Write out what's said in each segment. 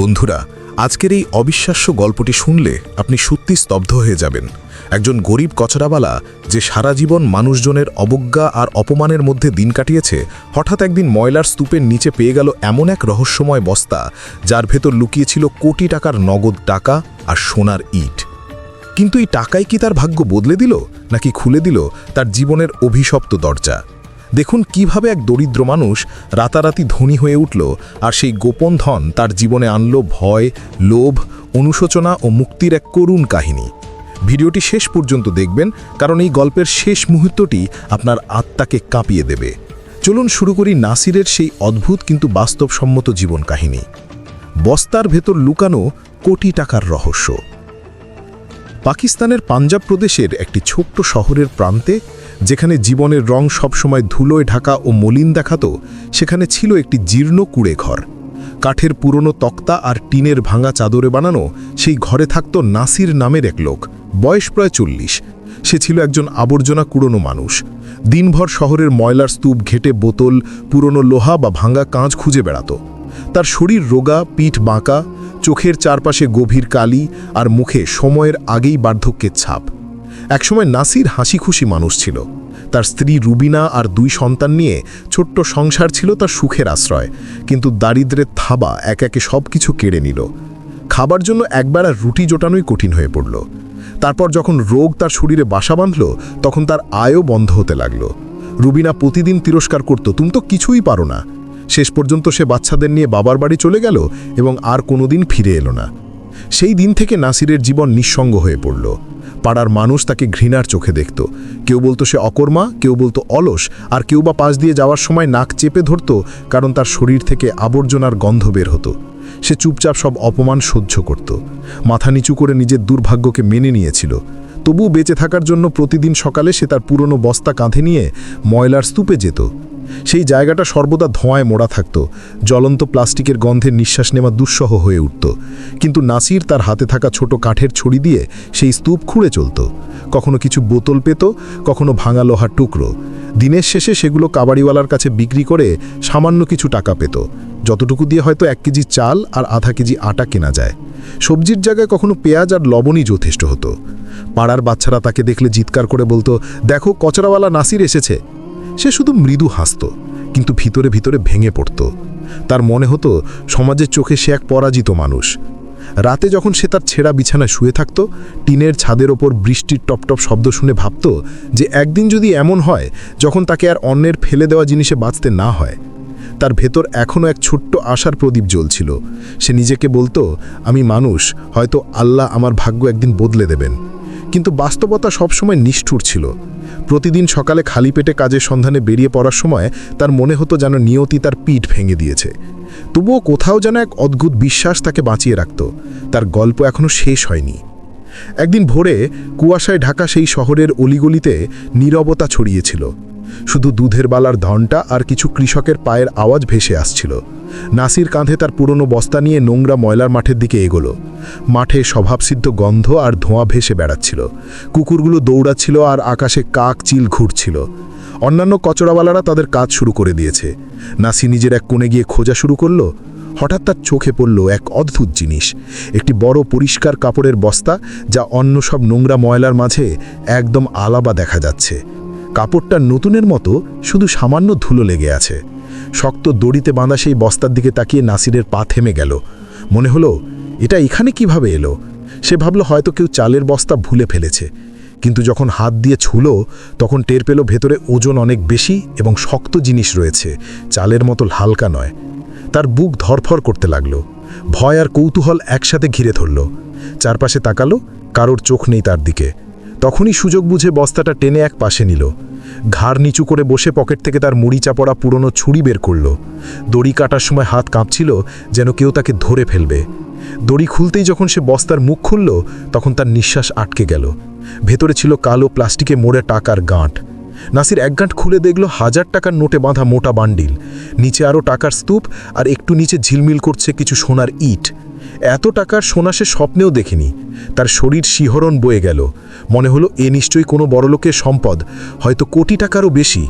বন্ধুরা, আজকের এই অবিশ্বাস্য গল্পটি শুনলে আপনি সত্যি স্তব্ধ হয়ে যাবেন। একজন গরিব কচরাওয়ালা যে সারা জীবন মানুষজনের অবজ্ঞা আর অপমানের মধ্যে দিন কাটিয়েছে, হঠাৎ একদিন ময়লার স্তূপের নিচে পেয়ে গেল এমন এক রহস্যময় বস্তা, যার ভেতর লুকিয়েছিল কোটি টাকার নগদ টাকা আর সোনার ইট। কিন্তু এই টাকাই কি তার ভাগ্য বদলে দিল, নাকি খুলে দিল তার জীবনের অভিশপ্ত দরজা? দেখুন কীভাবে এক দরিদ্র মানুষ রাতারাতি ধনী হয়ে উঠল আর সেই গোপন ধন তার জীবনে আনল ভয়, লোভ, অনুশোচনা ও মুক্তির এক করুণ কাহিনী। ভিডিওটি শেষ পর্যন্ত দেখবেন, কারণ এই গল্পের শেষ মুহূর্তটি আপনার আত্মাকে কাঁপিয়ে দেবে। চলুন শুরু করি নাসিরের সেই অদ্ভুত কিন্তু বাস্তবসম্মত জীবন কাহিনী। বস্তার ভেতর লুকানো কোটি টাকার রহস্য। পাকিস্তানের পাঞ্জাব প্রদেশের একটি ছোট্ট শহরের প্রান্তে যেখানে জীবনের রং সবসময় ধুলোয় ঢাকা ও মলিন দেখাত, সেখানে ছিল একটি জীর্ণ কুড়ে ঘর। কাঠের পুরনো তক্তা আর টিনের ভাঙা চাদরে বানানো সেই ঘরে থাকত নাসির নামের এক লোক, বয়স প্রায় চল্লিশ। সে ছিল একজন আবর্জনা কুড়োনো মানুষ। দিনভর শহরের ময়লার স্তূপ ঘেটে বোতল, পুরনো লোহা বা ভাঙা কাঁচ খুঁজে বেড়াত। তার শরীর রোগা, পিঠ বাঁকা, চোখের চারপাশে গভীর কালি আর মুখে সময়ের আগেই বার্ধক্যের ছাপ। একসময় নাসির হাসি খুশি মানুষ ছিল। তার স্ত্রী রুবিনা আর দুই সন্তান নিয়ে ছোট্ট সংসার ছিল তার সুখের আশ্রয়, কিন্তু দারিদ্রের থাবা এক একে সব কিছু কেড়ে নিল। খাবার জন্য একবার আর রুটি জোটানোই কঠিন হয়ে পড়ল। তারপর যখন রোগ তার শরীরে বাসা বাঁধল, তখন তার আয়ও বন্ধ হতে লাগল। রুবিনা প্রতিদিন তিরস্কার করত, তুমি তো কিছুই পারো না। শেষ পর্যন্ত সে বাচ্চাদের নিয়ে বাবার বাড়ি চলে গেল এবং আর কোনোদিন ফিরে এলো না। সেই দিন থেকে নাসিরের জীবন নিঃসঙ্গ হয়ে পড়ল। পাড়ার মানুষ তাকে ঘৃণার চোখে দেখত। কেউ বলতো সে অকর্মা, কেউ বলতো অলস, আর কেউ বা পাশ দিয়ে যাওয়ার সময় নাক চেপে ধরত কারণ তার শরীর থেকে আবর্জনার গন্ধ বের হতো। সে চুপচাপ সব অপমান সহ্য করত। মাথা নিচু করে নিজের দুর্ভাগ্যকে মেনে নিয়েছিল। তবু বেঁচে থাকার জন্য প্রতিদিন সকালে সে তার পুরনো বস্তা কাঁধে নিয়ে ময়লার স্তূপে যেত। সেই জায়গাটা সর্বদা ধোঁয়ায় মোড়া থাকত। জ্বলন্ত প্লাস্টিকের গন্ধে নিঃশ্বাস নেওয়া দুঃসহ হয়ে উঠত। কিন্তু নাসির তার হাতে থাকা ছোট কাঠের ছড়ি দিয়ে সেই স্তূপ খুঁড়ে চলত। কখনো কিছু বোতল পেত, কখনো ভাঙা লোহার টুকরো। দিনের শেষে সেগুলো কাবাড়িওয়ালার কাছে বিক্রি করে সামান্য কিছু টাকা পেত। যতটুকু দিয়ে হয়তো এক কেজি চাল আর আধা কেজি আটা কেনা যায়। সবজির জায়গায় কখনো পেঁয়াজ আর লবণই যথেষ্ট হতো। পাড়ার বাচ্চারা তাকে দেখলে জিৎকার করে বলতো, দেখো, কচরাওয়ালা নাসির এসেছে। সে শুধু মৃদু হাসত, কিন্তু ভিতরে ভিতরে ভেঙে পড়ত। তার মনে হতো সমাজের চোখে সে এক পরাজিত মানুষ। রাতে যখন সে তার ছেঁড়া বিছানায় শুয়ে থাকত, টিনের ছাদের ওপর বৃষ্টির টপটপ শব্দ শুনে ভাবত যে একদিন যদি এমন হয়, যখন তাকে আর অন্যের ফেলে দেওয়া জিনিসে বাঁচতে না হয়। তার ভেতর এখনও এক ছোট্ট আশার প্রদীপ জ্বলছিল। সে নিজেকে বলতো, আমি মানুষ, হয়তো আল্লাহ আমার ভাগ্য একদিন বদলে দেবেন। কিন্তু বাস্তবতা সবসময় নিষ্ঠুর ছিল। প্রতিদিন সকালে খালি পেটে কাজের সন্ধানে বেরিয়ে পড়ার সময় তার মনে হতো যেন নিয়তি তার পিঠ ভেঙে দিয়েছে। তবুও কোথাও যেন এক অদ্ভুত বিশ্বাস তাকে বাঁচিয়ে রাখত। তার গল্প এখনও শেষ হয়নি। একদিন ভোরে কুয়াশায় ঢাকা সেই শহরের অলিগলিতে নীরবতা ছড়িয়েছিল। শুধু দুধের বালার ধনটা আর কিছু কৃষকের পায়ের আওয়াজ ভেসে আসছিল। নাসির কাঁধে তার পুরনো বস্তা নিয়ে নোংরা ময়লার মাঠের দিকে এগোলো। মাঠে স্বভাবসিদ্ধ গন্ধ আর ধোঁয়া ভেসে বেড়াচ্ছিল। কুকুরগুলো দৌড়াচ্ছিল আর আকাশে কাক চিল ঘুরছিল। অন্যান্য কচড়াওয়ালারা তাদের কাজ শুরু করে দিয়েছে। নাসি নিজের এক কোণে গিয়ে খোঁজা শুরু করল। হঠাৎ তার চোখে পড়ল এক অদ্ভুত জিনিস। একটি বড় পরিষ্কার কাপড়ের বস্তা যা অন্য সব নোংরা ময়লার মাঝে একদম আলাবা দেখা যাচ্ছে। কাপড়টা নতুনের মতো, শুধু সামান্য ধুলো লেগে আছে। শক্ত দড়িতে বাঁধা সেই বস্তার দিকে তাকিয়ে নাসিরের পা থেমে গেল। মনে হলো, এটা এখানে কীভাবে এলো? সে ভাবল হয়তো কেউ চালের বস্তা ভুলে ফেলেছে। কিন্তু যখন হাত দিয়ে ছুলো, তখন টের পেল ভেতরে ওজন অনেক বেশি এবং শক্ত জিনিস রয়েছে, চালের মতো হালকা নয়। তার বুক ধরফর করতে লাগল। ভয় আর কৌতূহল একসাথে ঘিরে ধরল। চারপাশে তাকালো, কারোর চোখ নেই তার দিকে। তখনই সুযোগ বুঝে বস্তাটা টেনে এক পাশে নিল। ঘাড় নিচু করে বসে পকেট থেকে তার মুড়ি চাপড়া পুরনো ছুরি বের করল। দড়ি কাটার সময় হাত কাঁপছিল যেন কেউ তাকে ধরে ফেলবে। দড়ি খুলতেই যখন সে বস্তার মুখ খুলল, তখন তার নিঃশ্বাস আটকে গেল। ভেতরে ছিল কালো প্লাস্টিকে মোড়ে টাকার গাঁট। নাসির এক গাঁট খুলে দেখল হাজার টাকার নোটে বাঁধা মোটা বান্ডিল। নিচে আরও টাকার স্তূপ আর একটু নিচে ঝিলমিল করছে কিছু সোনার ইট। এত টাকার সোনা সে স্বপ্নেও দেখেনি। তার শরীর শিহরণ বয়ে গেল। মনে হলো, এ নিশ্চয়ই কোনো বড়লোকের সম্পদ। হয়তো কোটি টাকারও বেশি।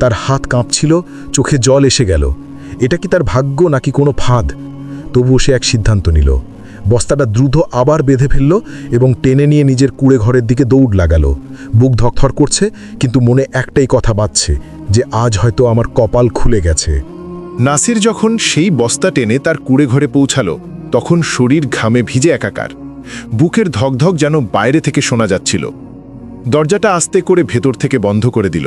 তার হাত কাঁপছিল, চোখে জল এসে গেল। এটা কি তার ভাগ্য নাকি কোনো ফাঁদ? তবুও সে এক সিদ্ধান্ত নিল। বস্তাটা দ্রুত আবার বেঁধে ফেলল এবং টেনে নিয়ে নিজের কুড়ে ঘরের দিকে দৌড় লাগালো। বুক ধকথর করছে, কিন্তু মনে একটাই কথা বাজছে, যে আজ হয়তো আমার কপাল খুলে গেছে। নাসির যখন সেই বস্তা টেনে তার কুড়ে ঘরে পৌঁছালো তখন শরীর ঘামে ভিজে একাকার। বুকের ধকধক যেন বাইরে থেকে শোনা যাচ্ছিল। দরজাটা আস্তে করে ভেতর থেকে বন্ধ করে দিল।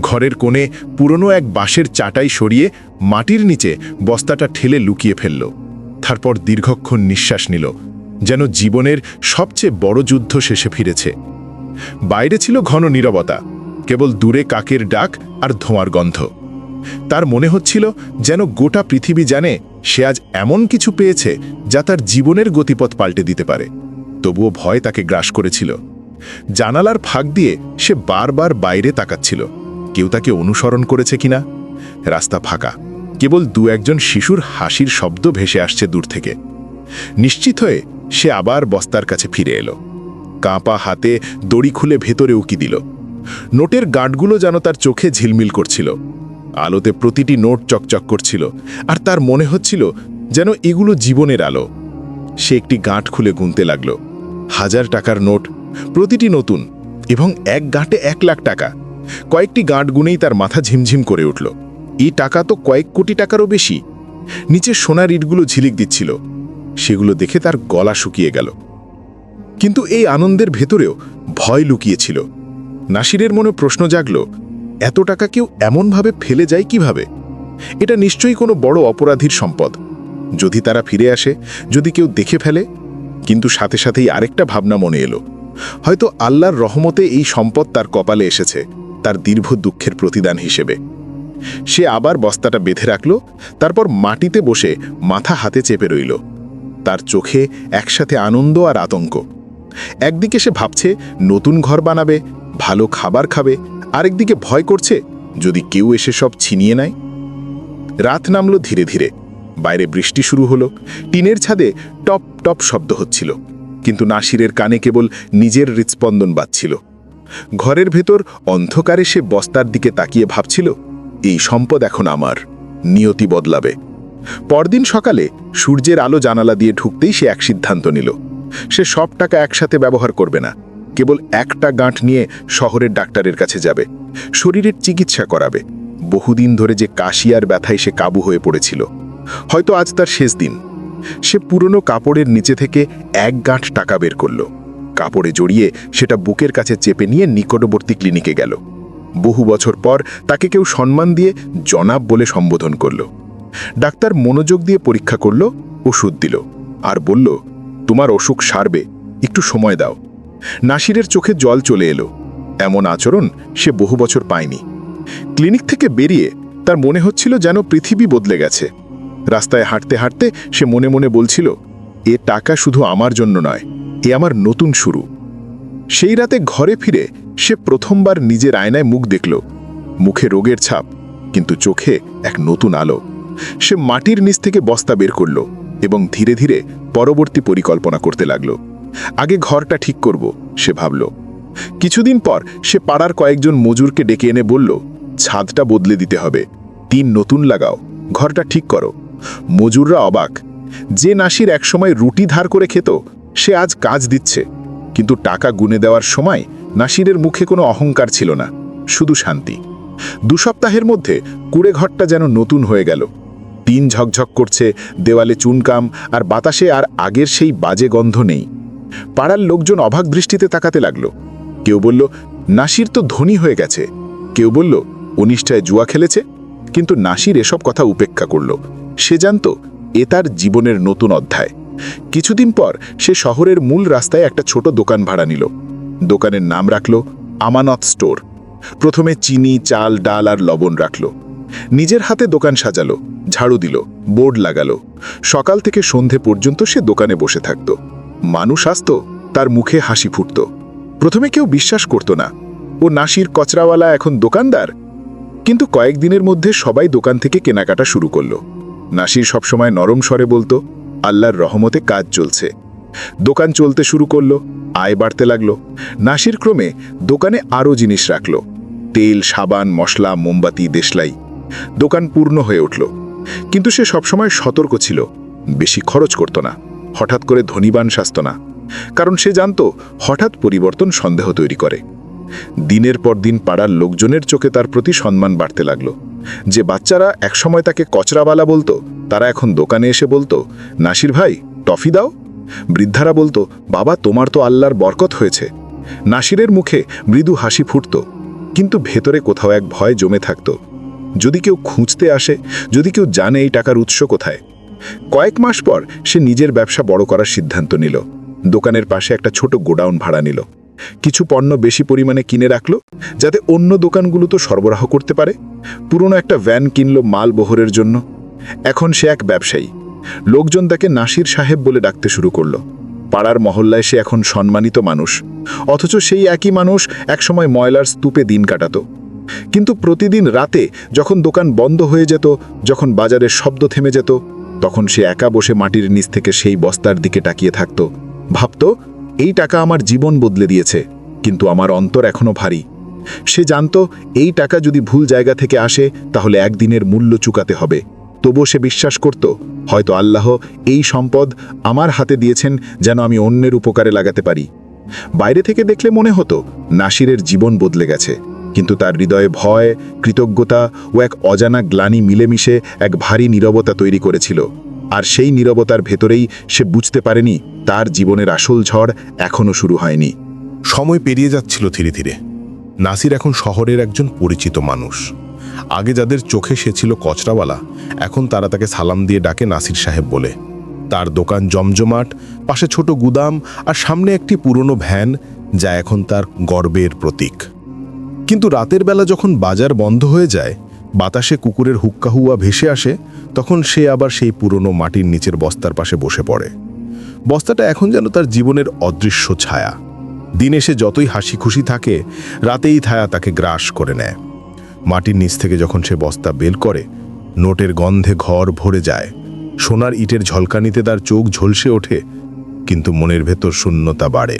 ঘরের কোণে পুরনো এক বাঁশের চাটাই সরিয়ে মাটির নিচে বস্তাটা ঠেলে লুকিয়ে ফেলল। তারপর দীর্ঘক্ষণ নিঃশ্বাস নিল, যেন জীবনের সবচেয়ে বড় যুদ্ধ শেষে ফিরেছে। বাইরে ছিল ঘন নীরবতা, কেবল দূরে কাকের ডাক আর ধোঁয়ার গন্ধ। তার মনে হচ্ছিল যেন গোটা পৃথিবী জানে সে আজ এমন কিছু পেয়েছে যা তার জীবনের গতিপথ পাল্টে দিতে পারে। তবুও ভয় তাকে গ্রাস করেছিল। জানালার ফাঁক দিয়ে সে বারবার বাইরে তাকাচ্ছিল। কেউ তাকে অনুসরণ করেছে কিনা? রাস্তা ফাঁকা। কেবল দু একজন শিশুর হাসির শব্দ ভেসে আসছে দূর থেকে। নিশ্চিত হয়ে সে আবার বস্তার কাছে ফিরে এলো। কাঁপা হাতে দড়ি খুলে ভেতরে উকি দিল। নোটের গাঁটগুলো যেন তার চোখে ঝিলমিল করছিল। আলোতে প্রতিটি নোট চকচক করছিল, আর তার মনে হচ্ছিল যেন এগুলো জীবনের আলো। সে একটি গাঁট খুলে গুনতে লাগল। হাজার টাকার নোট, প্রতিটি নতুন, এবং এক গাঁটে এক লাখ টাকা। কয়েকটি গাঁট গুনেই তার মাথা ঝিমঝিম করে উঠল। এই টাকা তো কয়েক কোটি টাকারও বেশি। নিচে সোনার ইটগুলো ঝিলিক দিচ্ছিল। সেগুলো দেখে তার গলা শুকিয়ে গেল। কিন্তু এই আনন্দের ভেতরেও ভয় লুকিয়েছিল। নাসিরের মনে প্রশ্ন জাগল এত টাকা কেউ এমনভাবে ফেলে যায় কীভাবে? এটা নিশ্চয়ই কোনো বড় অপরাধীর সম্পদ। যদি তারা ফিরে আসে, যদি কেউ দেখে ফেলে, কিন্তু সাথে সাথেই আরেকটা ভাবনা মনে এলো। হয়তো আল্লাহর রহমতে এই সম্পদ তার কপালে এসেছে, তার দীর্ঘ দুঃখের প্রতিদান হিসেবে। সে আবার বস্তাটা বেঁধে রাখল, তারপর মাটিতে বসে মাথা হাতে চেপে রইল। তার চোখে একসাথে আনন্দ আর আতঙ্ক। একদিকে সে ভাবছে, নতুন ঘর বানাবে, ভালো খাবার খাবে আরেকদিকে ভয় করছে যদি কেউ এসে সব ছিনিয়ে নেয়। রাত নামল ধীরে ধীরে। বাইরে বৃষ্টি শুরু হলো। টিনের ছাদে টপ টপ শব্দ হচ্ছিল। কিন্তু নাসিরের কানে কেবল নিজের হৃৎস্পন্দন বাজছিল। ঘরের ভেতর অন্ধকারে সে বস্তার দিকে তাকিয়ে ভাবছিল, এই সম্পদ এখন আমার। নিয়তি বদলাবে। পরদিন সকালে সূর্যের আলো জানালা দিয়ে ঢুকতেই সে এক সিদ্ধান্ত নিল। সে সব টাকা একসাথে ব্যবহার করবে না। কেবল একটা গাঁট নিয়ে শহরের ডাক্তারের কাছে যাবে। শরীরের চিকিৎসা করাবে। বহুদিন ধরে যে কাশি আর ব্যথায় সে কাবু হয়ে পড়েছিল। হয়তো আজ তার শেষ দিন। সে পুরনো কাপড়ের নিচে থেকে এক গাঁট টাকা বের করল। কাপড়ে জড়িয়ে সেটা বুকের কাছে চেপে নিয়ে নিকটবর্তী ক্লিনিকে গেল। বহু বছর পর তাকে কেউ সম্মান দিয়ে জনাব বলে সম্বোধন করল। ডাক্তার মনোযোগ দিয়ে পরীক্ষা করল, ওষুধ দিল আর বলল, তোমার অসুখ সারবে, একটু সময় দাও। নাসিরের চোখে জল চলে এলো। এমন আচরণ সে বহু বছর পায়নি। ক্লিনিক থেকে বেরিয়ে তার মনে হচ্ছিল যেন পৃথিবী বদলে গেছে। রাস্তায় হাঁটতে হাঁটতে সে মনে মনে বলছিল, এ টাকা শুধু আমার জন্য নয়, এ আমার নতুন শুরু। সেই রাতে ঘরে ফিরে সে প্রথমবার নিজের আয়নায় মুখ দেখল। মুখে রোগের ছাপ, কিন্তু চোখে এক নতুন আলো। সে মাটির নিচ থেকে বস্তা বের করল এবং ধীরে ধীরে পরবর্তী পরিকল্পনা করতে লাগল। আগে ঘরটা ঠিক করব, সে ভাবল। কিছুদিন পর সে পাড়ার কয়েকজন মজুরকে ডেকে এনে বলল, ছাদটা বদলে দিতে হবে। তিন নতুন লাগাও। ঘরটা ঠিক করো। মজুররা অবাক। যে নাসির একসময় রুটি ধার করে খেত, সে আজ কাজ দিচ্ছে। কিন্তু টাকা গুনে দেওয়ার সময় নাসিরের মুখে কোনো অহংকার ছিল না, শুধু শান্তি। দু সপ্তাহের মধ্যে কুড়ে ঘরটা যেন নতুন হয়ে গেল। তিন ঝকঝক করছে, দেওয়ালে চুনকাম, আর বাতাসে আর আগের সেই বাজে গন্ধ নেই। পাড়ার লোকজন অভাগ দৃষ্টিতে তাকাতে লাগল। কেউ বলল, নাসির তো ধনী হয়ে গেছে। কেউ বলল অনিষ্ঠায় জুয়া খেলেছে? কিন্তু নাসির এসব কথা উপেক্ষা করল। সে জানত, এ তার জীবনের নতুন অধ্যায়। কিছুদিন পর সে শহরের মূল রাস্তায় একটা ছোট দোকান ভাড়া নিল। দোকানের নাম রাখল, আমানত স্টোর। প্রথমে চিনি, চাল, ডাল আর লবণ রাখল। নিজের হাতে দোকান সাজালো, ঝাড়ু দিল, বোর্ড লাগালো। সকাল থেকে সন্ধে পর্যন্ত সে দোকানে বসে থাকত। মানুষ আসত, তার মুখে হাসি ফুটত। প্রথমে কেউ বিশ্বাস করত না। ও নাসির কচরাওয়ালা এখন দোকানদার? কিন্তু কয়েকদিনের মধ্যে সবাই দোকান থেকে কেনাকাটা শুরু করল। নাসির সবসময় নরম স্বরে বলতো, আল্লাহর রহমতে কাজ চলছে। দোকান চলতে শুরু করল, আয় বাড়তে লাগল। নাসির ক্রমে দোকানে আরও জিনিস রাখল। তেল, সাবান, মশলা, মোমবাতি, দেশলাই। দোকান পূর্ণ হয়ে উঠল। কিন্তু সে সবসময় সতর্ক ছিল। বেশি খরচ করত না। হঠাৎ করে ধনীবান সাজত না, কারণ সে জানত হঠাৎ পরিবর্তন সন্দেহ তৈরি করে। দিনের পর দিন পাড়ার লোকজনের চোখে তার প্রতি সম্মান বাড়তে লাগল। যে বাচ্চারা একসময় তাকে কচরাওয়ালা বলতো, তারা এখন দোকানে এসে বলতো, নাসির ভাই, টফি দাও? বৃদ্ধারা বলতো, বাবা, তোমার তো আল্লাহর বরকত হয়েছে। নাসিরের মুখে মৃদু হাসি ফুটত, কিন্তু ভেতরে কোথাও এক ভয় জমে থাকত। যদি কেউ খুঁজতে আসে, যদি কেউ জানে এই টাকার উৎস কোথায় কয়েক মাস পর সে নিজের ব্যবসা বড় করার সিদ্ধান্ত নিল। দোকানের পাশে একটা ছোট গোডাউন ভাড়া নিল। কিছু পণ্য বেশি পরিমাণে কিনে রাখল, যাতে অন্য দোকানগুলো তো সরবরাহ করতে পারে। পুরনো একটা ভ্যান কিনল মাল বহরের জন্য। এখন সে এক ব্যবসায়ী। লোকজন তাকে নাসির সাহেব বলে ডাকতে শুরু করল। পাড়ার মহল্লায় সে এখন সম্মানিত মানুষ। অথচ সেই একই মানুষ একসময় ময়লার স্তূপে দিন কাটাত। কিন্তু প্রতিদিন রাতে যখন দোকান বন্ধ হয়ে যেত, যখন বাজারের শব্দ থেমে যেত তখন সে একা বসে মাটির নিচ থেকে সেই বস্তার দিকে তাকিয়ে থাকত। ভাবত, এই টাকা আমার জীবন বদলে দিয়েছে, কিন্তু আমার অন্তর এখনও ভারী। সে জানত, এই টাকা যদি ভুল জায়গা থেকে আসে, তাহলে একদিনের মূল্য চুকাতে হবে। তবুও সে বিশ্বাস করত, হয়তো আল্লাহ এই সম্পদ আমার হাতে দিয়েছেন যেন আমি অন্যের উপকারে লাগাতে পারি। বাইরে থেকে দেখলে মনে হতো, নাসিরের জীবন বদলে গেছে। কিন্তু তার হৃদয়ে ভয়, কৃতজ্ঞতা ও এক অজানা গ্লানি মিলেমিশে এক ভারী নীরবতা তৈরি করেছিল। আর সেই নীরবতার ভেতরেই সে বুঝতে পারেনি তার জীবনের আসল ঝড় এখনও শুরু হয়নি। সময় পেরিয়ে যাচ্ছিল ধীরে ধীরে। নাসির এখন শহরের একজন পরিচিত মানুষ। আগে যাদের চোখে সে ছিল কচরাওয়ালা, এখন তারা তাকে সালাম দিয়ে ডাকে নাসির সাহেব বলে। তার দোকান জমজমাট, পাশে ছোট গুদাম আর সামনে একটি পুরনো ভ্যান, যা এখন তার গর্বের প্রতীক। কিন্তু রাতের বেলা যখন বাজার বন্ধ হয়ে যায়, বাতাসে কুকুরের হুক্কাহুয়া ভেসে আসে, তখন সে আবার সেই পুরনো মাটির নিচের বস্তার পাশে বসে পড়ে। বস্তাটা এখন যেন তার জীবনের অদৃশ্য ছায়া। দিনে সে যতই হাসি খুশি থাকে, রাতেই ছায়া তাকে গ্রাস করে নেয়। মাটির নিচ থেকে যখন সে বস্তা বেল করে, নোটের গন্ধে ঘর ভরে যায়। সোনার ইটের ঝলকানিতে তার চোখ ঝলসে ওঠে, কিন্তু মনের ভেতর শূন্যতা বাড়ে।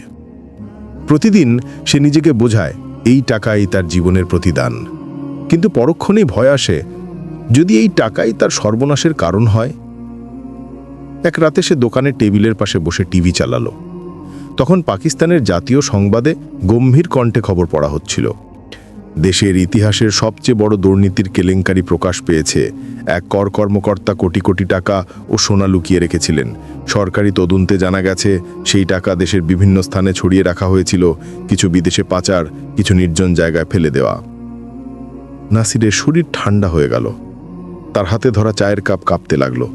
প্রতিদিন সে নিজেকে বোঝায় এই টাকাই তার জীবনের প্রতিদান। কিন্তু পরক্ষণেই ভয় আসে, যদি এই টাকাই তার সর্বনাশের কারণ হয়? এক রাতে সে দোকানের টেবিলের পাশে বসে টিভি চালালো। তখন পাকিস্তানের জাতীয় সংবাদে গম্ভীর কণ্ঠে খবর পড়া হচ্ছিল। দেশের ইতিহাসের সবচেয়ে বড় দুর্নীতির কেলেঙ্কারি প্রকাশ পেয়েছে। এক কর কর্মকর্তা কোটি কোটি টাকা ও সোনা লুকিয়ে রেখেছিলেন। সরকারি তদন্তে জানা গেছে, সেই টাকা দেশের বিভিন্ন স্থানে ছড়িয়ে রাখা হয়েছিল। কিছু বিদেশে পাচার, কিছু নির্জন জায়গায় ফেলে দেওয়া। নাসিরের শরীর ঠান্ডা হয়ে গেল। তার হাতে ধরা চায়ের কাপ কাঁপতে লাগল।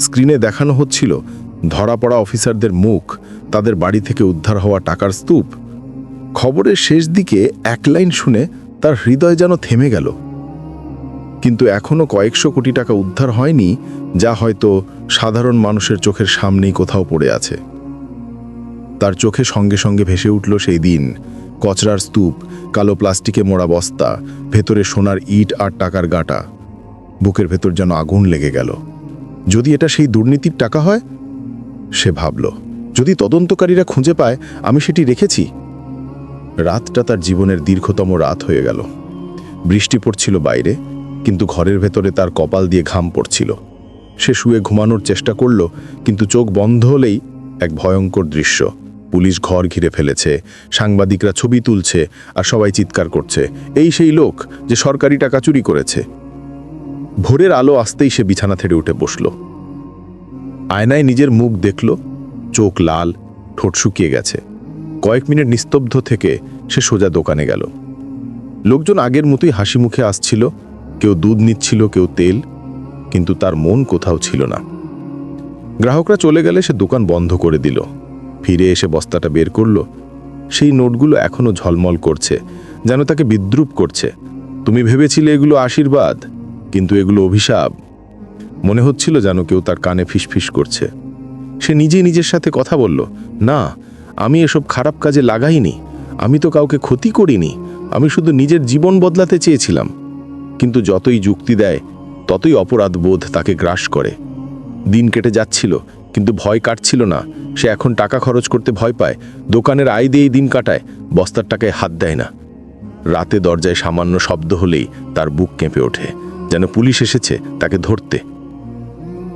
স্ক্রিনে দেখানো হচ্ছিল, ধরা পড়া অফিসারদের মুখ, তাদের বাড়ি থেকে উদ্ধার হওয়া টাকার স্তূপ। খবরের শেষ দিকে এক লাইন শুনে তার হৃদয় যেন থেমে গেল। কিন্তু এখনও কয়েকশো কোটি টাকা উদ্ধার হয়নি, যা হয়তো সাধারণ মানুষের চোখের সামনেই কোথাও পড়ে আছে। তার চোখে সঙ্গে সঙ্গে ভেসে উঠল সেই দিন, কচরার স্তূপ, কালো প্লাস্টিকে মোড়া বস্তা, ভেতরে সোনার ইট আর টাকার গাঁটা। বুকের ভেতর যেন আগুন লেগে গেল। যদি এটা সেই দুর্নীতির টাকা হয়? সে ভাবল, যদি তদন্তকারীরা খুঁজে পায়, আমি সেটি রেখেছি। রাতটা তার জীবনের দীর্ঘতম রাত হয়ে গেল। বৃষ্টি পড়ছিল বাইরে, কিন্তু ঘরের ভেতরে তার কপাল দিয়ে ঘাম পড়ছিল। সে শুয়ে ঘুমানোর চেষ্টা করল, কিন্তু চোখ বন্ধ হলেই এক ভয়ঙ্কর দৃশ্য। পুলিশ ঘর ঘিরে ফেলেছে, সাংবাদিকরা ছবি তুলছে, আর সবাই চিৎকার করছে। এই সেই লোক যে সরকারি টাকা চুরি করেছে। ভোরের আলো আসতেই সে বিছানা থেকে উঠে বসল। আয়নায় নিজের মুখ দেখল, চোখ লাল, ঠোঁট শুকিয়ে গেছে। কয়েক মিনিট নিস্তব্ধ থেকে সে সোজা দোকানে গেল। লোকজন আগের মতোই হাসি মুখে আসছিল, কেউ দুধ নিচ্ছিল, কেউ তেল, কিন্তু তার মন কোথাও ছিল না। গ্রাহকরা চলে গেলে সে দোকান বন্ধ করে দিল। ফিরে এসে বস্তাটা বের করল। সেই নোটগুলো এখনও ঝলমল করছে, যেন তাকে বিদ্রুপ করছে। তুমি ভেবেছিলে এগুলো আশীর্বাদ, কিন্তু এগুলো অভিশাপ। মনে হচ্ছিল যেন কেউ তার কানে ফিসফিস করছে। সে নিজেই নিজের সাথে কথা বলল, না আমি এসব খারাপ কাজে লাগাইনি। আমি তো কাউকে ক্ষতি করিনি। আমি শুধু নিজের জীবন বদলাতে চেয়েছিলাম। কিন্তু যতই যুক্তি দেয়, ততই অপরাধ বোধ তাকে গ্রাস করে। দিন কেটে যাচ্ছিল, কিন্তু ভয় কাটছিল না। সে এখন টাকা খরচ করতে ভয় পায়। দোকানের আয় দিয়েই দিন কাটায়। বস্তার টাকায় হাত দেয় না। রাতে দরজায় সামান্য শব্দ হলেই তার বুক কেঁপে ওঠে। যেন পুলিশ এসেছে তাকে ধরতে।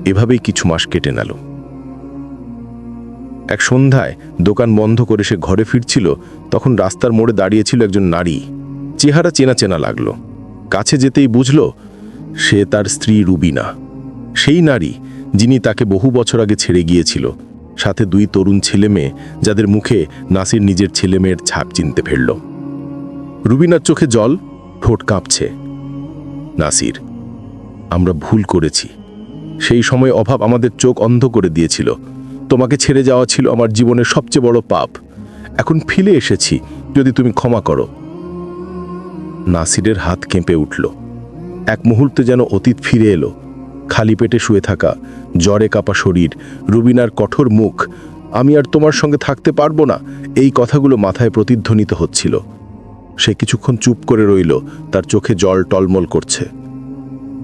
এভাবেই কিছু মাস কেটে গেল এক সন্ধ্যায় দোকান বন্ধ করে সে ঘরে ফিরছিল, তখন রাস্তার মোড়ে দাঁড়িয়েছিল একজন নারী। চেহারা চেনা চেনা লাগল। কাছে যেতেই বুঝল, সে তার স্ত্রী রুবিনা। সেই নারী যিনি তাকে বহু বছর আগে ছেড়ে গিয়েছিল, সাথে দুই তরুণ ছেলে মেয়ে যাদের মুখে নাসির নিজের ছেলে মেয়ের ছাপ চিনতে ফেলল রুবিনার চোখে জল, ঠোঁট কাঁপছে। নাসির, আমরা ভুল করেছি। সেই সময় অভাব আমাদের চোখ অন্ধ করে দিয়েছিল। তোমাকে ছেড়ে যাওয়া ছিল আমার জীবনের সবচেয়ে বড় পাপ। এখন ফিরে এসেছি, যদি তুমি ক্ষমা করো। নাসিরের হাত কেঁপে উঠল। এক মুহূর্তে যেন অতীত ফিরে এলো। খালি পেটে শুয়ে থাকা, জ্বরে কাপা শরীর, রুবিনার কঠোর মুখ, আমি আর তোমার সঙ্গে থাকতে পারব না, এই কথাগুলো মাথায় প্রতিধ্বনিত হচ্ছিল। সে কিছুক্ষণ চুপ করে রইল, তার চোখে জল টলমল করছে।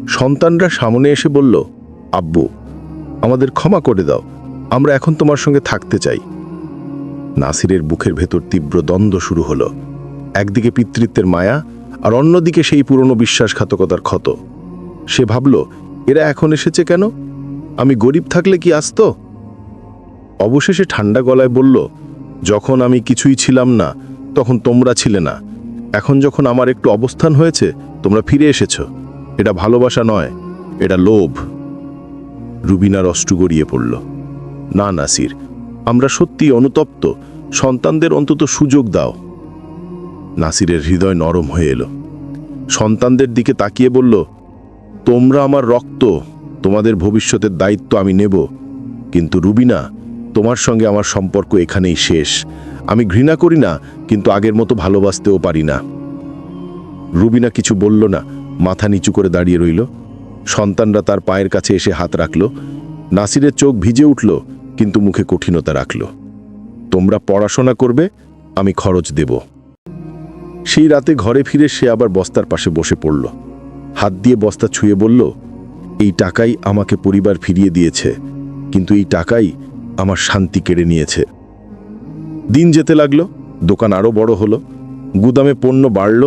সন্তানরা সামনে এসে বলল, আব্বু, আমাদের ক্ষমা করে দাও আমরা এখন তোমার সঙ্গে থাকতে চাই। নাসিরের বুকের ভেতর তীব্র দ্বন্দ্ব শুরু হলো। একদিকে পিতৃত্বের মায়া, আর অন্যদিকে সেই পুরনো বিশ্বাসঘাতকতার ক্ষত। সে ভাবল, এরা এখন এসেছে কেন? আমি গরিব থাকলে কি আসতো? অবশেষে ঠান্ডা গলায় বলল, যখন আমি কিছুই ছিলাম না, তখন তোমরা ছিলে না। এখন যখন আমার একটু অবস্থান হয়েছে, তোমরা ফিরে এসেছ। এটা ভালোবাসা নয়, এটা লোভ। রুবিনার অষ্টু গড়িয়ে পড়ল। না নাসির, আমরা সত্যি অনুতপ্ত, সন্তানদের অন্তত সুযোগ দাও। নাসিরের হৃদয় নরম হয়ে এলো। সন্তানদের দিকে তাকিয়ে বলল, তোমরা আমার রক্ত, তোমাদের ভবিষ্যতের দায়িত্ব আমি নেব। কিন্তু রুবিনা, তোমার সঙ্গে আমার সম্পর্ক এখানেই শেষ। আমি ঘৃণা করি না, কিন্তু আগের মতো ভালোবাসতেও পারি না। রুবিনা কিছু বলল না, মাথা নিচু করে দাঁড়িয়ে রইল। সন্তানরা তার পায়ের কাছে এসে হাত রাখল। নাসিরের চোখ ভিজে উঠল। কিন্তু মুখে কঠিনতা রাখল। তোমরা পড়াশোনা করবে, আমি খরচ দেব। সেই রাতে ঘরে ফিরে সে আবার বস্তার পাশে বসে পড়ল। হাত দিয়ে বস্তা ছুঁয়ে বলল, এই টাকাই আমাকে পরিবার ফিরিয়ে দিয়েছে, কিন্তু এই টাকাই আমার শান্তি কেড়ে নিয়েছে। দিন যেতে লাগল, দোকান আরও বড় হলো, গুদামে পণ্য বাড়ল,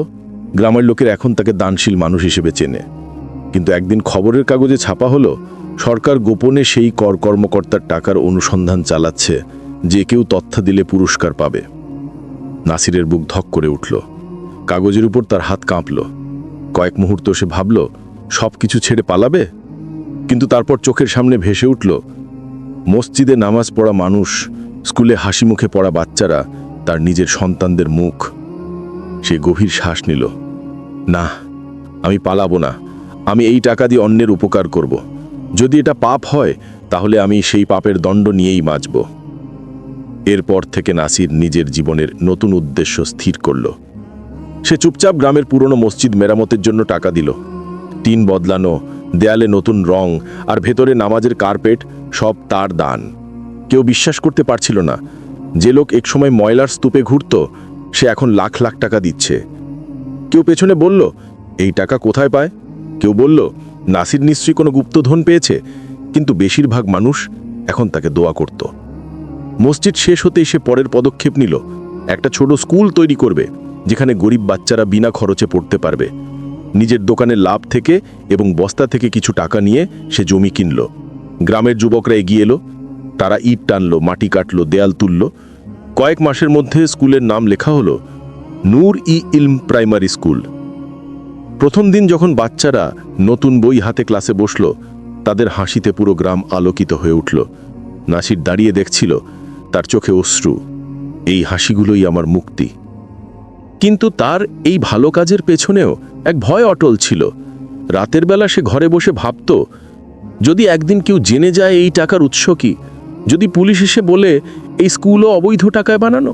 গ্রামের লোকের এখন তাকে দানশীল মানুষ হিসেবে চেনে। কিন্তু একদিন খবরের কাগজে ছাপা হলো সরকার গোপনে সেই কর কর্মকর্তার টাকার অনুসন্ধান চালাচ্ছে, যে কেউ তথ্য দিলে পুরস্কার পাবে। নাসিরের বুক ধক করে উঠল। কাগজের উপর তার হাত কাঁপল। কয়েক মুহূর্ত সে ভাবল, সব কিছু ছেড়ে পালাবে? কিন্তু তারপর চোখের সামনে ভেসে উঠল, মসজিদে নামাজ পড়া মানুষ, স্কুলে হাসি মুখে পড়া বাচ্চারা, তার নিজের সন্তানদের মুখ। সে গভীর শ্বাস নিল, না, আমি পালাবো না। আমি এই টাকা দিয়ে অন্যের উপকার করব। যদি এটা পাপ হয়, তাহলে আমি সেই পাপের দণ্ড নিয়েই বাঁচব এরপর থেকে নাসির নিজের জীবনের নতুন উদ্দেশ্য স্থির করল। সে চুপচাপ গ্রামের পুরনো মসজিদ মেরামতের জন্য টাকা দিল। টিন বদলানো, দেয়ালে নতুন রং আর ভেতরে নামাজের কার্পেট, সব তার দান। কেউ বিশ্বাস করতে পারছিল না। যে লোক একসময় ময়লার স্তূপে ঘুরত, সে এখন লাখ লাখ টাকা দিচ্ছে। কেউ পেছনে বলল, এই টাকা কোথায় পায়? কেউ বলল নাসির নিশ্চয়ই কোনো গুপ্তধন পেয়েছে, কিন্তু বেশিরভাগ মানুষ এখন তাকে দোয়া করত। মসজিদ শেষ হতেই সে পরের পদক্ষেপ নিল। একটা ছোট স্কুল তৈরি করবে, যেখানে গরিব বাচ্চারা বিনা খরচে পড়তে পারবে। নিজের দোকানের লাভ থেকে এবং বস্তা থেকে কিছু টাকা নিয়ে সে জমি কিনল। গ্রামের যুবকরা এগিয়ে এলো। তারা ইট টানলো, মাটি কাটলো, দেয়াল তুলল। কয়েক মাসের মধ্যে স্কুলের নাম লেখা হলো নূর ই ইলম প্রাইমারি স্কুল। প্রথম দিন যখন বাচ্চারা নতুন বই হাতে ক্লাসে বসল, তাদের হাসিতে পুরো গ্রাম আলোকিত হয়ে উঠল। নাসির দাঁড়িয়ে দেখছিল, তার চোখে অশ্রু। এই হাসিগুলোই আমার মুক্তি। কিন্তু তার এই ভালো কাজের পেছনেও এক ভয় অটল ছিল। রাতের বেলা সে ঘরে বসে ভাবত, যদি একদিন কেউ জেনে যায় এই টাকার উৎস কি? যদি পুলিশ এসে বলে, এই স্কুলও অবৈধ টাকায় বানানো?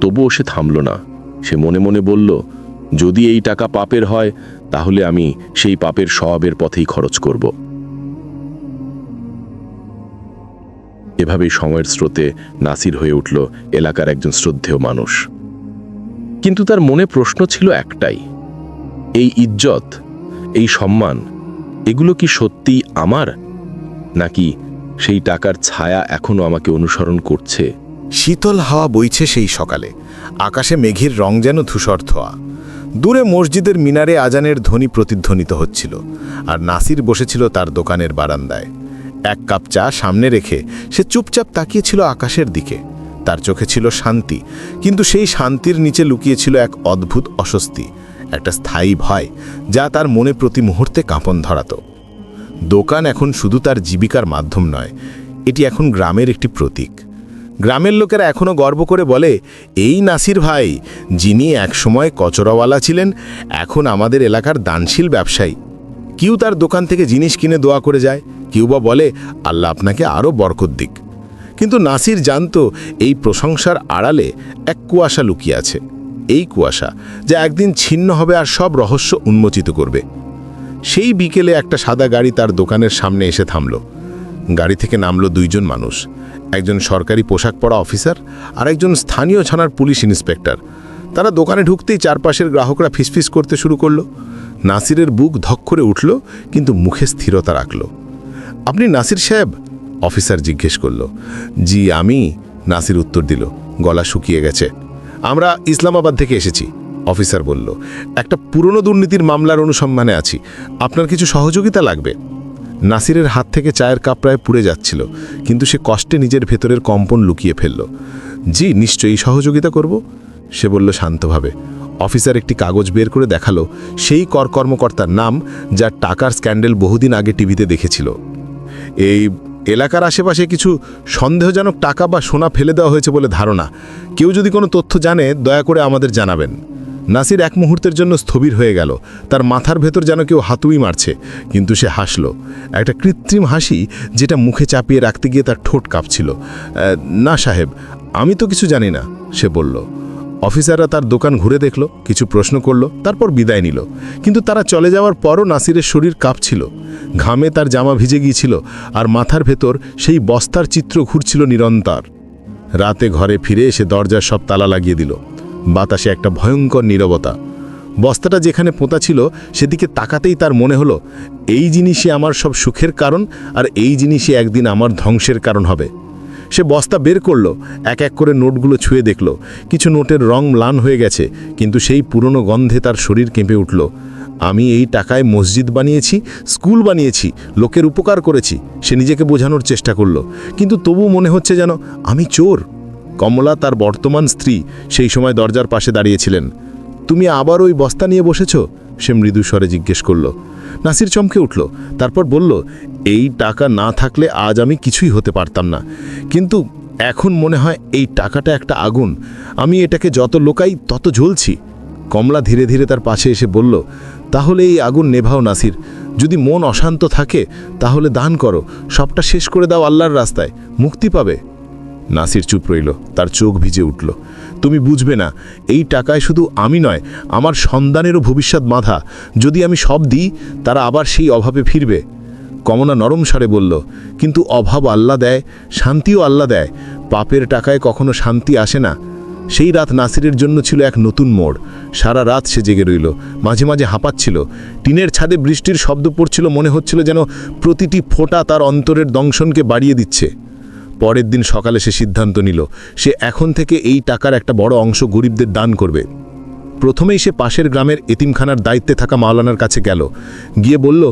তবুও সে থামল না। সে মনে মনে বলল যদি এই টাকা পাপের হয়, তাহলে আমি সেই পাপের স্বভাবের পথেই খরচ করব। এভাবেই সময়ের স্রোতে নাসির হয়ে উঠল এলাকার একজন শ্রদ্ধেয় মানুষ। কিন্তু তার মনে প্রশ্ন ছিল একটাই, এই ইজ্জত, এই সম্মান, এগুলো কি সত্যিই আমার? নাকি সেই টাকার ছায়া এখনও আমাকে অনুসরণ করছে? শীতল হাওয়া বইছে সেই সকালে, আকাশে মেঘের রং যেন ধূসর ধোয়া। দূরে মসজিদের মিনারে আজানের ধ্বনি প্রতিধ্বনিত হচ্ছিল, আর নাসির বসেছিল তার দোকানের বারান্দায়। এক কাপ চা সামনে রেখে সে চুপচাপ তাকিয়েছিল আকাশের দিকে। তার চোখে ছিল শান্তি, কিন্তু সেই শান্তির নিচে লুকিয়েছিল এক অদ্ভুত অস্বস্তি, একটা স্থায়ী ভয়, যা তার মনে প্রতি মুহূর্তে কাঁপন ধরাত। দোকান এখন শুধু তার জীবিকার মাধ্যম নয়, এটি এখন গ্রামের একটি প্রতীক। গ্রামের লোকেরা এখনও গর্ব করে বলে, এই নাসির ভাই, যিনি একসময় কচরাওয়ালা ছিলেন, এখন আমাদের এলাকার দানশীল ব্যবসায়ী। কেউ তার দোকান থেকে জিনিস কিনে দোয়া করে যায়। কেউ বা বলে, আল্লাহ আপনাকে আরও বরকত দিক। কিন্তু নাসির জানতো, এই প্রশংসার আড়ালে এক কুয়াশা লুকিয়ে আছে। এই কুয়াশা যা একদিন ছিন্ন হবে আর সব রহস্য উন্মোচিত করবে। সেই বিকেলে একটা সাদা গাড়ি তার দোকানের সামনে এসে থামল। গাড়ি থেকে নামলো দুইজন মানুষ। একজন সরকারি পোশাক পরা অফিসার আর একজন স্থানীয় থানার পুলিশ ইন্সপেক্টর। তারা দোকানে ঢুকতেই চারপাশের গ্রাহকরা ফিসফিস করতে শুরু করল। নাসিরের বুক ধক করে উঠল, কিন্তু মুখে স্থিরতা রাখল। আপনি নাসির সাহেব? অফিসার জিজ্ঞেস করল। জি, আমি, নাসির উত্তর দিল। গলা শুকিয়ে গেছে। আমরা ইসলামাবাদ থেকে এসেছি, অফিসার বলল। একটা পুরনো দুর্নীতির মামলার অনুসন্ধানে আছি। আপনার কিছু সহযোগিতা লাগবে। নাসিরের হাত থেকে চায়ের কাপ প্রায় পুড়ে যাচ্ছিল, কিন্তু সে কষ্টে নিজের ভেতরের কম্পন লুকিয়ে ফেলল। জি, নিশ্চয়ই সহযোগিতা করব? সে বলল শান্তভাবে। অফিসার একটি কাগজ বের করে দেখাল, সেই কর কর্মকর্তার নাম, যার টাকার স্ক্যান্ডেল বহুদিন আগে টিভিতে দেখেছিল। এই এলাকার আশেপাশে কিছু সন্দেহজনক টাকা বা সোনা ফেলে দেওয়া হয়েছে বলে ধারণা। কেউ যদি কোনো তথ্য জানে, দয়া করে আমাদের জানাবেন। নাসির এক মুহূর্তের জন্য স্থবির হয়ে গেল। তার মাথার ভেতর যেন কেউ হাতুই মারছে, কিন্তু সে হাসল। একটা কৃত্রিম হাসি যেটা মুখে চাপিয়ে রাখতে গিয়ে তার ঠোঁট কাঁপছিল। না সাহেব, আমি তো কিছু জানি না সে বলল। অফিসাররা তার দোকান ঘুরে দেখল, কিছু প্রশ্ন করল, তারপর বিদায় নিল। কিন্তু তারা চলে যাওয়ার পরও নাসিরের শরীর কাঁপছিল। ঘামে তার জামা ভিজে গিয়েছিল, আর মাথার ভেতর সেই বস্তার চিত্র ঘুরছিল নিরন্তর। রাতে ঘরে ফিরে এসে দরজার সব তালা লাগিয়ে দিল। বাতাসে একটা ভয়ঙ্কর নীরবতা। বস্তাটা যেখানে পোঁতা ছিল, সেদিকে তাকাতেই তার মনে হলো, এই জিনিসই আমার সব সুখের কারণ, আর এই জিনিসই একদিন আমার ধ্বংসের কারণ হবে। সে বস্তা বের করল, এক এক করে নোটগুলো ছুঁয়ে দেখল। কিছু নোটের রং ম্লান হয়ে গেছে, কিন্তু সেই পুরনো গন্ধে তার শরীর কেঁপে উঠল। আমি এই টাকায় মসজিদ বানিয়েছি, স্কুল বানিয়েছি, লোকের উপকার করেছি, সে নিজেকে বোঝানোর চেষ্টা করল। কিন্তু তবু মনে হচ্ছে যেন, আমি চোর। কমলা তার বর্তমান স্ত্রী সেই সময় দরজার পাশে দাঁড়িয়েছিলেন। তুমি আবার ওই বস্তা নিয়ে বসেছ? সে মৃদু স্বরে জিজ্ঞেস করল। নাসির চমকে উঠল, তারপর বলল, এই টাকা না থাকলে আজ আমি কিছুই হতে পারতাম না। কিন্তু এখন মনে হয় এই টাকাটা একটা আগুন। আমি এটাকে যত লোকাই তত জ্বলছি। কমলা ধীরে ধীরে তার পাশে এসে বলল, তাহলে এই আগুন নেভাও নাসির। যদি মন অশান্ত থাকে, তাহলে দান করো। সবটা শেষ করে দাও আল্লাহর রাস্তায়। মুক্তি পাবে। নাসির চুপ রইল, তার চোখ ভিজে উঠল। তুমি বুঝবে না, এই টাকায় শুধু আমি নয়, আমার সন্তানেরও ভবিষ্যৎ বাঁধা। যদি আমি সব দিই, তারা আবার সেই অভাবে ফিরবে। কমনা নরম স্বরে বলল, কিন্তু অভাব আল্লাহ দেয়, শান্তিও আল্লাহ দেয়। পাপের টাকায় কখনো শান্তি আসে না। সেই রাত নাসিরের জন্য ছিল এক নতুন মোড়। সারা রাত সে জেগে রইল, মাঝে মাঝে হাঁপাচ্ছিল। টিনের ছাদে বৃষ্টির শব্দ পড়ছিল, মনে হচ্ছিল যেন প্রতিটি ফোঁটা তার অন্তরের দংশনকে বাড়িয়ে দিচ্ছে। পরের দিন সকালে সে সিদ্ধান্ত নিল, সে এখন থেকে এই টাকার একটা বড় অংশ গরিবদের দান করবে। প্রথমেই সে পাশের গ্রামের এতিমখানার দায়িত্বে থাকা মাওলানার কাছে গেল, গিয়ে বলল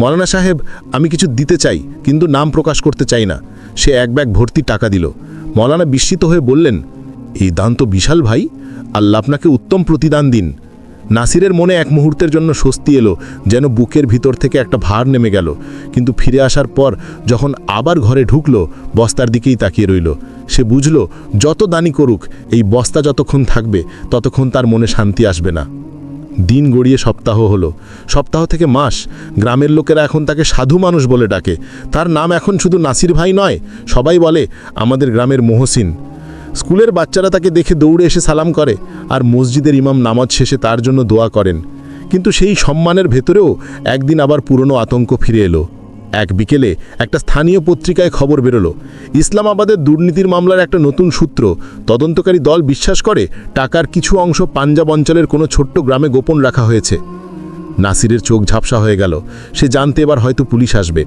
মৌলানা সাহেব, আমি কিছু দিতে চাই, কিন্তু নাম প্রকাশ করতে চাই না। সে এক ব্যাগ ভর্তি টাকা দিল। মৌলানা বিস্মিত হয়ে বললেন, এই দান তো বিশাল ভাই, আল্লাহ আপনাকে উত্তম প্রতিদান দিন। নাসিরের মনে এক মুহূর্তের জন্য স্বস্তি এলো, যেন বুকের ভিতর থেকে একটা ভার নেমে গেল। কিন্তু ফিরে আসার পর যখন আবার ঘরে ঢুকলো, বস্তার দিকেই তাকিয়ে রইল। সে বুঝল, যত দানি করুক, এই বস্তা যতক্ষণ থাকবে, ততক্ষণ তার মনে শান্তি আসবে না। দিন গড়িয়ে সপ্তাহ হলো। সপ্তাহ থেকে মাস, গ্রামের লোকেরা এখন তাকে সাধু মানুষ বলে ডাকে। তার নাম এখন শুধু নাসির ভাই নয়, সবাই বলে আমাদের গ্রামের মহসিন। স্কুলের বাচ্চারা তাকে দেখে দৌড়ে এসে সালাম করে আর মসজিদের ইমাম নামাজ শেষে তার জন্য দোয়া করেন। কিন্তু সেই সম্মানের ভেতরেও একদিন আবার পুরনো আতঙ্ক ফিরে এলো। এক বিকেলে একটা স্থানীয় পত্রিকায় খবর বেরোলো। ইসলামাবাদের দুর্নীতির মামলার একটা নতুন সূত্র। তদন্তকারী দল বিশ্বাস করে টাকার কিছু অংশ পাঞ্জাব অঞ্চলের কোনো ছোট্ট গ্রামে গোপন রাখা হয়েছে। নাসিরের চোখ ঝাপসা হয়ে গেল। সে জানতে এবার হয়তো পুলিশ আসবে।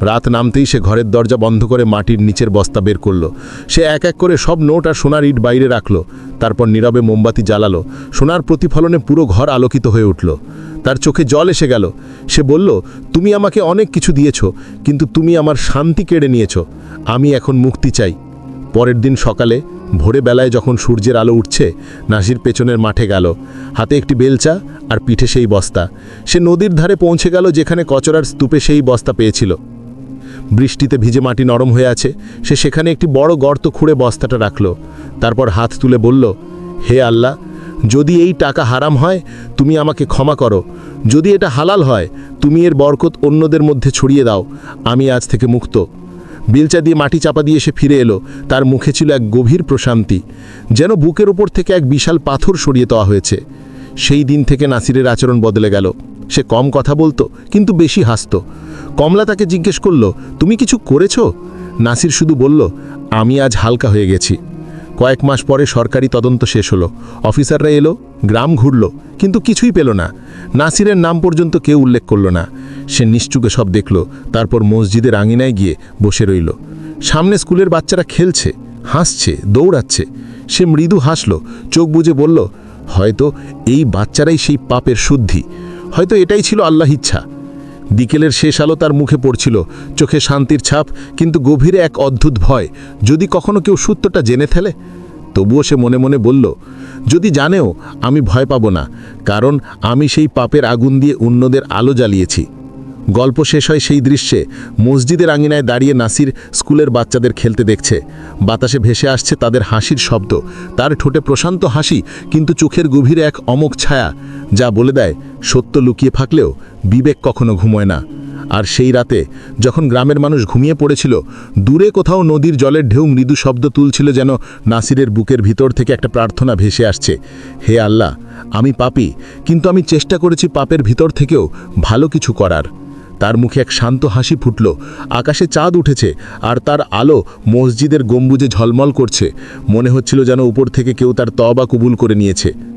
রাত নামতেই সে ঘরের দরজা বন্ধ করে মাটির নিচের বস্তা বের করল। সে এক এক করে সব নোট আর সোনার ইট বাইরে রাখল, তারপর নীরবে মোমবাতি জ্বালালো, সোনার প্রতিফলনে পুরো ঘর আলোকিত হয়ে উঠল। তার চোখে জল এসে গেল। সে বলল, তুমি আমাকে অনেক কিছু দিয়েছ, কিন্তু তুমি আমার শান্তি কেড়ে নিয়েছ। আমি এখন মুক্তি চাই। পরের দিন সকালে ভোরে বেলায় যখন সূর্যের আলো উঠছে, নাসির পেছনের মাঠে গেল। হাতে একটি বেলচা আর পিঠে সেই বস্তা। সে নদীর ধারে পৌঁছে গেল যেখানে কচরার স্তূপে সেই বস্তা পেয়েছিল। বৃষ্টিতে ভিজে মাটি নরম হয়ে আছে। সে সেখানে একটি বড় গর্ত খুঁড়ে বস্তাটা রাখল। তারপর হাত তুলে বলল, হে আল্লাহ, যদি এই টাকা হারাম হয়, তুমি আমাকে ক্ষমা করো। যদি এটা হালাল হয়, তুমি এর বরকত অন্যদের মধ্যে ছড়িয়ে দাও। আমি আজ থেকে মুক্ত। বিলচা দিয়ে মাটি চাপা দিয়ে সে ফিরে এলো। তার মুখে ছিল এক গভীর প্রশান্তি, যেন বুকের ওপর থেকে এক বিশাল পাথর সরিয়ে দেওয়া হয়েছে। সেই দিন থেকে নাসিরের আচরণ বদলে গেল। সে কম কথা বলতো, কিন্তু বেশি হাসত। কমলা তাকে জিজ্ঞেস করল, তুমি কিছু করেছ? নাসির শুধু বলল, আমি আজ হালকা হয়ে গেছি। কয়েক মাস পরে সরকারি তদন্ত শেষ হলো। অফিসাররা এলো, গ্রাম ঘুরল, কিন্তু কিছুই পেল না। নাসিরের নাম পর্যন্ত কেউ উল্লেখ করল না। সে নিশ্চুকে সব দেখল, তারপর মসজিদের আঙিনায় গিয়ে বসে রইল। সামনে স্কুলের বাচ্চারা খেলছে, হাসছে, দৌড়াচ্ছে। সে মৃদু হাসল, চোখ বুজে বলল, হয়তো এই বাচ্চারাই সেই পাপের শুদ্ধি। হয়তো এটাই ছিল আল্লাহ ইচ্ছা। বিকেলের শেষ আলো তার মুখে পড়ছিল। চোখে শান্তির ছাপ, কিন্তু গভীরে এক অদ্ভুত ভয়। যদি কখনো কেউ সূত্রটা জেনে ফেলে? তবুও সে মনে মনে বলল, যদি জানেও, আমি ভয় পাব না। কারণ আমি সেই পাপের আগুন দিয়ে অন্যদের আলো জ্বালিয়েছি। গল্প শেষ হয় সেই দৃশ্যে মসজিদের আঙিনায় দাঁড়িয়ে নাসির স্কুলের বাচ্চাদের খেলতে দেখছে। বাতাসে ভেসে আসছে তাদের হাসির শব্দ। তার ঠোঁটে প্রশান্ত হাসি, কিন্তু চোখের গভীরে এক অমোক ছায়া, যা বলে দেয়, সত্য লুকিয়ে থাকলেও বিবেক কখনো ঘুমোয় না। আর সেই রাতে, যখন গ্রামের মানুষ ঘুমিয়ে পড়েছিল, দূরে কোথাও নদীর জলের ঢেউ মৃদু শব্দ তুলছিল যেন নাসিরের বুকের ভিতর থেকে একটা প্রার্থনা ভেসে আসছে, হে আল্লাহ, আমি পাপি, কিন্তু আমি চেষ্টা করেছি পাপের ভিতর থেকেও ভালো কিছু করার। তার মুখে এক শান্ত হাসি ফুটল। আকাশে চাঁদ উঠেছে আর তার আলো মসজিদের গম্বুজে ঝলমল করছে। মনে হচ্ছিল যেন উপর থেকে কেউ তার তবা কবুল করে নিয়েছে।